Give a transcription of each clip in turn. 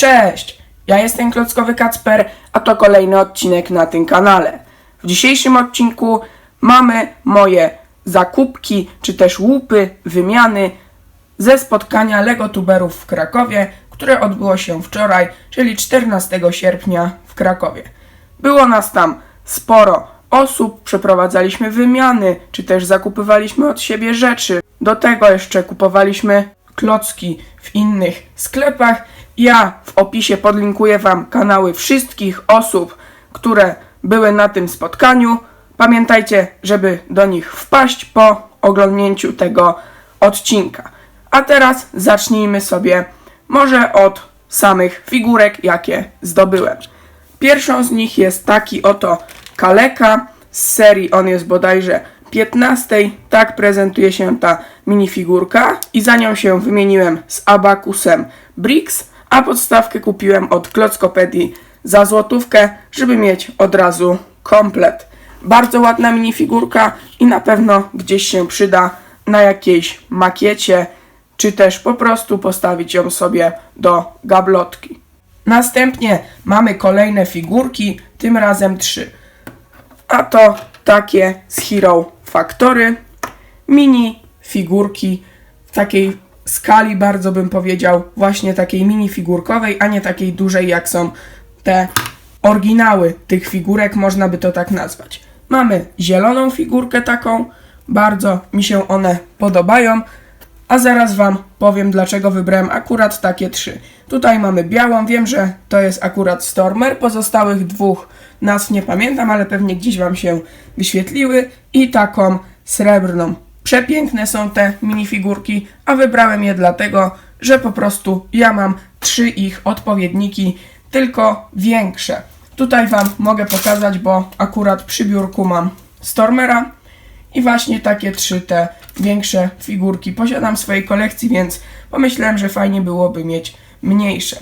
Cześć! Ja jestem Klockowy Kacper, a to kolejny odcinek na tym kanale. W dzisiejszym odcinku mamy moje zakupki, czy też łupy, wymiany ze spotkania Legotuberów w Krakowie, które odbyło się wczoraj, czyli 14 sierpnia w Krakowie. Było nas tam sporo osób, przeprowadzaliśmy wymiany, czy też zakupywaliśmy od siebie rzeczy. Do tego jeszcze kupowaliśmy klocki w innych sklepach. Ja w opisie podlinkuję Wam kanały wszystkich osób, które były na tym spotkaniu. Pamiętajcie, żeby do nich wpaść po oglądnięciu tego odcinka. A teraz zacznijmy sobie może od samych figurek, jakie zdobyłem. Pierwszą z nich jest taki oto kaleka z serii, on jest bodajże 15. Tak prezentuje się ta minifigurka i za nią się wymieniłem z Abakusem Brix, a podstawkę kupiłem od Klockopedii za złotówkę, żeby mieć od razu komplet. Bardzo ładna minifigurka i na pewno gdzieś się przyda na jakiejś makiecie, czy też po prostu postawić ją sobie do gablotki. Następnie mamy kolejne figurki, tym razem trzy. A to takie z Hero Factory. Mini figurki w takiej skali, bardzo bym powiedział, właśnie takiej mini figurkowej, a nie takiej dużej, jak są te oryginały tych figurek, można by to tak nazwać. Mamy zieloną figurkę taką, bardzo mi się one podobają, a zaraz Wam powiem, dlaczego wybrałem akurat takie trzy. Tutaj mamy białą, wiem, że to jest akurat Stormer, pozostałych dwóch nazw nie pamiętam, ale pewnie gdzieś Wam się wyświetliły i taką srebrną. Przepiękne są te minifigurki, a wybrałem je dlatego, że po prostu ja mam trzy ich odpowiedniki, tylko większe. Tutaj Wam mogę pokazać, bo akurat przy biurku mam Stormera, i właśnie takie trzy te większe figurki posiadam w swojej kolekcji, więc pomyślałem, że fajnie byłoby mieć mniejsze.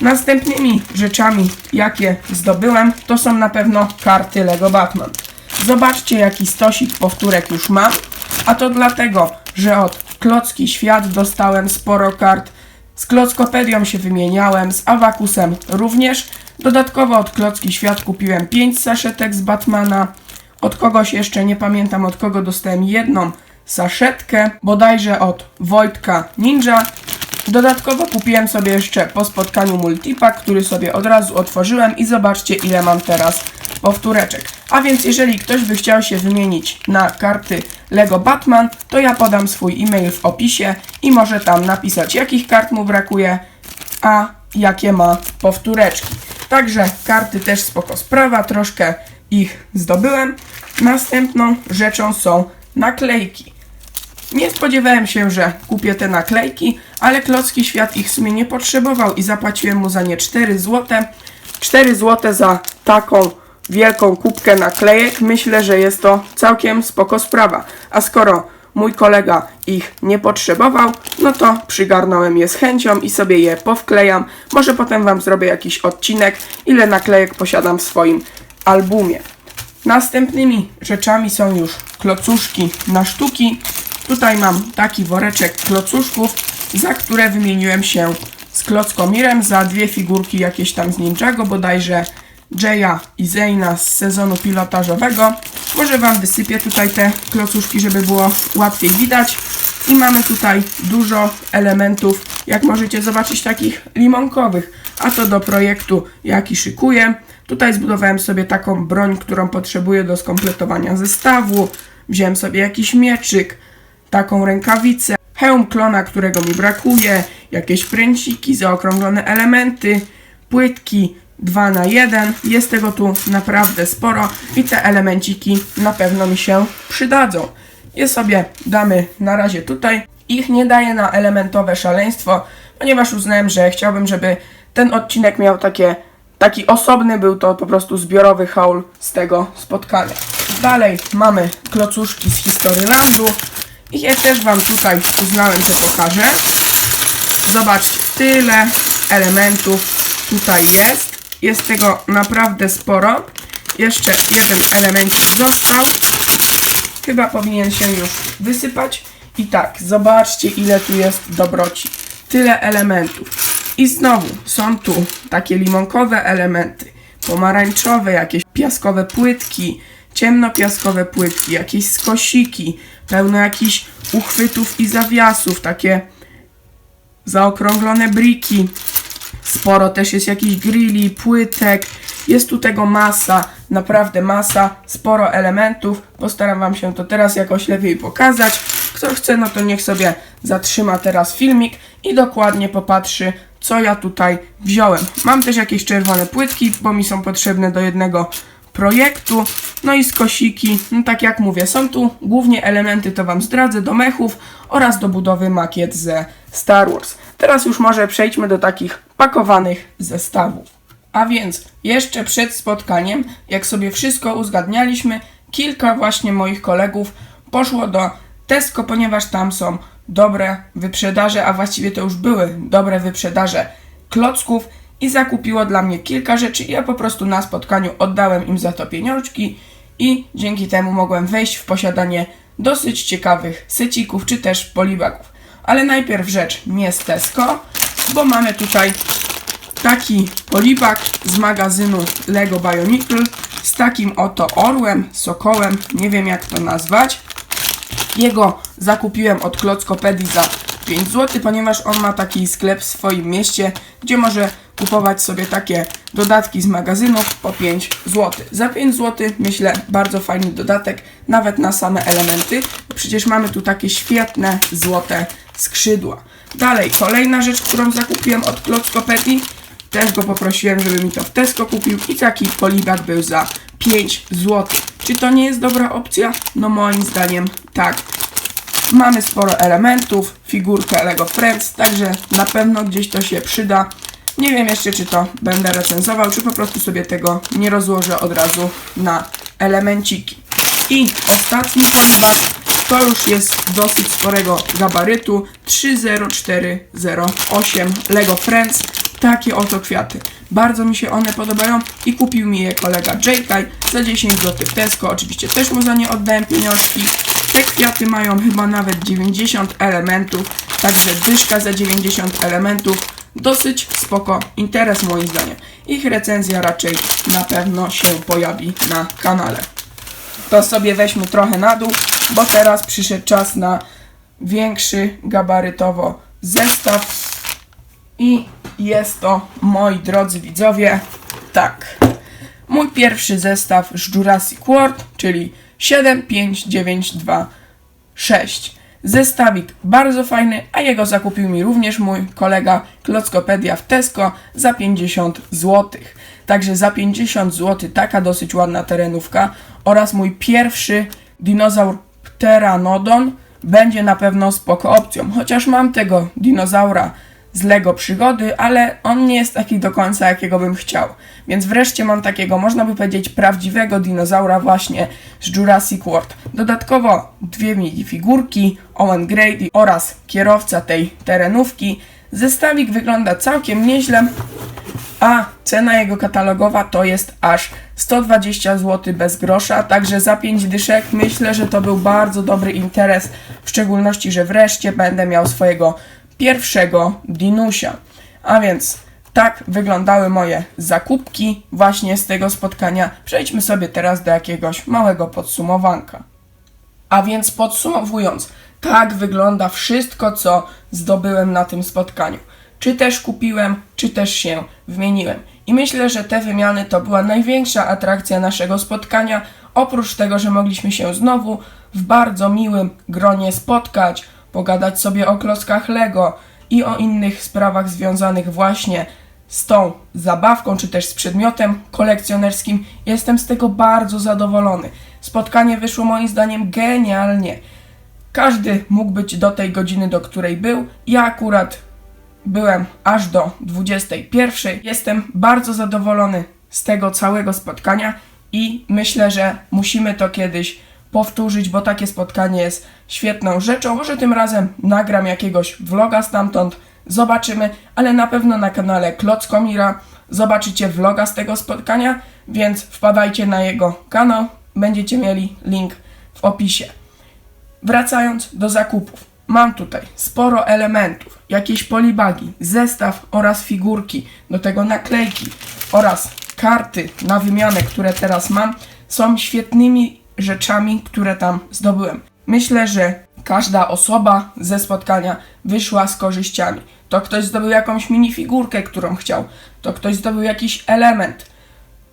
Następnymi rzeczami, jakie zdobyłem, to są na pewno karty Lego Batman. Zobaczcie, jaki stosik powtórek już mam, a to dlatego, że od Klocki Świat dostałem sporo kart, z Klockopedią się wymieniałem, z Awakusem również. Dodatkowo od Klocki Świat kupiłem 5 saszetek z Batmana, od kogoś jeszcze nie pamiętam, od kogo dostałem jedną saszetkę, bodajże od Wojtka Ninja. Dodatkowo kupiłem sobie jeszcze po spotkaniu multipack, który sobie od razu otworzyłem i zobaczcie ile mam teraz powtóreczek. A więc jeżeli ktoś by chciał się wymienić na karty Lego Batman, to ja podam swój e-mail w opisie i może tam napisać jakich kart mu brakuje, a jakie ma powtóreczki. Także karty też spoko sprawa, troszkę ich zdobyłem. Następną rzeczą są naklejki. Nie spodziewałem się, że kupię te naklejki, ale Klocki Świat ich w sumie nie potrzebował i zapłaciłem mu za nie 4 zł. 4 zł za taką wielką kubkę naklejek. Myślę, że jest to całkiem spoko sprawa. A skoro mój kolega ich nie potrzebował, no to przygarnąłem je z chęcią i sobie je powklejam. Może potem Wam zrobię jakiś odcinek, ile naklejek posiadam w swoim albumie. Następnymi rzeczami są już klocuszki na sztuki. Tutaj mam taki woreczek klocuszków, za które wymieniłem się z Klockomirem za dwie figurki jakieś tam z Ninjago, bodajże Jaya i Zayna z sezonu pilotażowego. Może Wam wysypię tutaj te klocuszki, żeby było łatwiej widać. I mamy tutaj dużo elementów, jak możecie zobaczyć, takich limonkowych, a to do projektu, jaki szykuję. Tutaj zbudowałem sobie taką broń, którą potrzebuję do skompletowania zestawu. Wziąłem sobie jakiś mieczyk, taką rękawicę, hełm klona, którego mi brakuje, jakieś pręciki, zaokrąglone elementy, płytki 2 na 1 Jest tego tu naprawdę sporo i te elemenciki na pewno mi się przydadzą. Je sobie damy na razie tutaj. Ich nie daję na elementowe szaleństwo, ponieważ uznałem, że chciałbym, żeby ten odcinek miał takie taki osobny był to po prostu zbiorowy haul z tego spotkania. Dalej mamy klocuszki z Historylandu i je też Wam tutaj uznałem, że pokażę. Zobaczcie, tyle elementów tutaj jest. Jest tego naprawdę sporo. Jeszcze jeden element został. Chyba powinien się już wysypać. I tak, zobaczcie ile tu jest dobroci. Tyle elementów. I znowu są tu takie limonkowe elementy, pomarańczowe, jakieś piaskowe płytki, ciemnopiaskowe płytki, jakieś skosiki, pełno jakichś uchwytów i zawiasów, takie zaokrąglone briki. Sporo też jest jakichś grilli, płytek. Jest tu tego masa, naprawdę masa, sporo elementów. Postaram Wam się to teraz jakoś lepiej pokazać. Kto chce, no to niech sobie zatrzyma teraz filmik i dokładnie popatrzy, co ja tutaj wziąłem. Mam też jakieś czerwone płytki, bo mi są potrzebne do jednego projektu. No i skosiki, no tak jak mówię, są tu głównie elementy, to Wam zdradzę, do mechów oraz do budowy makiet ze Star Wars. Teraz już może przejdźmy do takich pakowanych zestawów. A więc jeszcze przed spotkaniem, jak sobie wszystko uzgadnialiśmy, kilka właśnie moich kolegów poszło do Tesco, ponieważ tam są dobre wyprzedaże, a właściwie to już były dobre wyprzedaże klocków i zakupiło dla mnie kilka rzeczy. Ja po prostu na spotkaniu oddałem im za to pieniążki i dzięki temu mogłem wejść w posiadanie dosyć ciekawych sycików czy też polibaków. Ale najpierw rzecz nie z Tesco, bo mamy tutaj taki polibak z magazynu Lego Bionicle z takim oto orłem, sokołem, nie wiem jak to nazwać. Jego zakupiłem od Klockopedii za 5 zł, ponieważ on ma taki sklep w swoim mieście, gdzie może kupować sobie takie dodatki z magazynów po 5 zł. Za 5 zł myślę bardzo fajny dodatek, nawet na same elementy, bo przecież mamy tu takie świetne złote skrzydła. Dalej, kolejna rzecz, którą zakupiłem od Klockopedii, też go poprosiłem, żeby mi to w Tesco kupił i taki polibak był za 5 zł. Czy to nie jest dobra opcja? No moim zdaniem tak. Mamy sporo elementów, figurkę Lego Friends, także na pewno gdzieś to się przyda. Nie wiem jeszcze, czy to będę recenzował, czy po prostu sobie tego nie rozłożę od razu na elemenciki. I ostatni polibak to już jest dosyć sporego gabarytu 30408 Lego Friends. Takie oto kwiaty. Bardzo mi się one podobają i kupił mi je kolega JK za 10 zł w Tesco. Oczywiście też mu za nie oddałem pieniążki. Te kwiaty mają chyba nawet 90 elementów, także dyszka za 90 elementów. Dosyć spoko interes moim zdaniem. Ich recenzja raczej na pewno się pojawi na kanale. To sobie weźmy trochę na dół, bo teraz przyszedł czas na większy gabarytowo zestaw. I jest to, moi drodzy widzowie, tak. Mój pierwszy zestaw z Jurassic World, czyli 7, 5, 9, 2, 6. Zestawik bardzo fajny, a jego zakupił mi również mój kolega Klockopedia w Tesco za 50 zł. Także za 50 zł taka dosyć ładna terenówka oraz mój pierwszy dinozaur Pteranodon będzie na pewno spoko opcją. Chociaż mam tego dinozaura z Lego Przygody, ale on nie jest taki do końca, jakiego bym chciał. Więc wreszcie mam takiego, można by powiedzieć, prawdziwego dinozaura właśnie z Jurassic World. Dodatkowo dwie minifigurki, Owen Grady oraz kierowca tej terenówki. Zestawik wygląda całkiem nieźle, a cena jego katalogowa to jest aż 120 zł bez grosza, także za 5 dyszek myślę, że to był bardzo dobry interes, w szczególności, że wreszcie będę miał swojego pierwszego dinusia. A więc tak wyglądały moje zakupki właśnie z tego spotkania. Przejdźmy sobie teraz do jakiegoś małego podsumowanka. A więc podsumowując, tak wygląda wszystko, co zdobyłem na tym spotkaniu. Czy też kupiłem, czy też się wymieniłem. I myślę, że te wymiany to była największa atrakcja naszego spotkania, oprócz tego, że mogliśmy się znowu w bardzo miłym gronie spotkać, pogadać sobie o klockach Lego i o innych sprawach związanych właśnie z tą zabawką, czy też z przedmiotem kolekcjonerskim. Jestem z tego bardzo zadowolony. Spotkanie wyszło moim zdaniem genialnie. Każdy mógł być do tej godziny, do której był. Ja akurat byłem aż do 21. Jestem bardzo zadowolony z tego całego spotkania i myślę, że musimy to kiedyś powtórzyć, bo takie spotkanie jest świetną rzeczą. Może tym razem nagram jakiegoś vloga stamtąd, zobaczymy, ale na pewno na kanale Klockomira zobaczycie vloga z tego spotkania, więc wpadajcie na jego kanał, będziecie mieli link w opisie. Wracając do zakupów. Mam tutaj sporo elementów, jakieś polibagi, zestaw oraz figurki, do tego naklejki oraz karty na wymianę, które teraz mam, są świetnymi rzeczami, które tam zdobyłem. Myślę, że każda osoba ze spotkania wyszła z korzyściami. To ktoś zdobył jakąś minifigurkę, którą chciał, to ktoś zdobył jakiś element,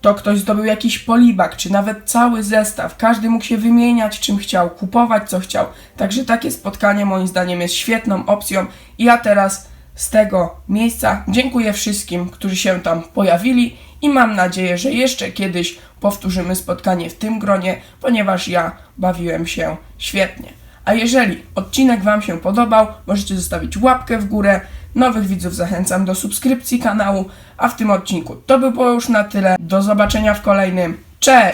to ktoś zdobył jakiś polibak, czy nawet cały zestaw. Każdy mógł się wymieniać czym chciał, kupować co chciał. Także takie spotkanie moim zdaniem jest świetną opcją. I ja teraz z tego miejsca dziękuję wszystkim, którzy się tam pojawili i mam nadzieję, że jeszcze kiedyś powtórzymy spotkanie w tym gronie, ponieważ ja bawiłem się świetnie. A jeżeli odcinek Wam się podobał, możecie zostawić łapkę w górę. Nowych widzów zachęcam do subskrypcji kanału, a w tym odcinku to by było już na tyle. Do zobaczenia w kolejnym. Cześć!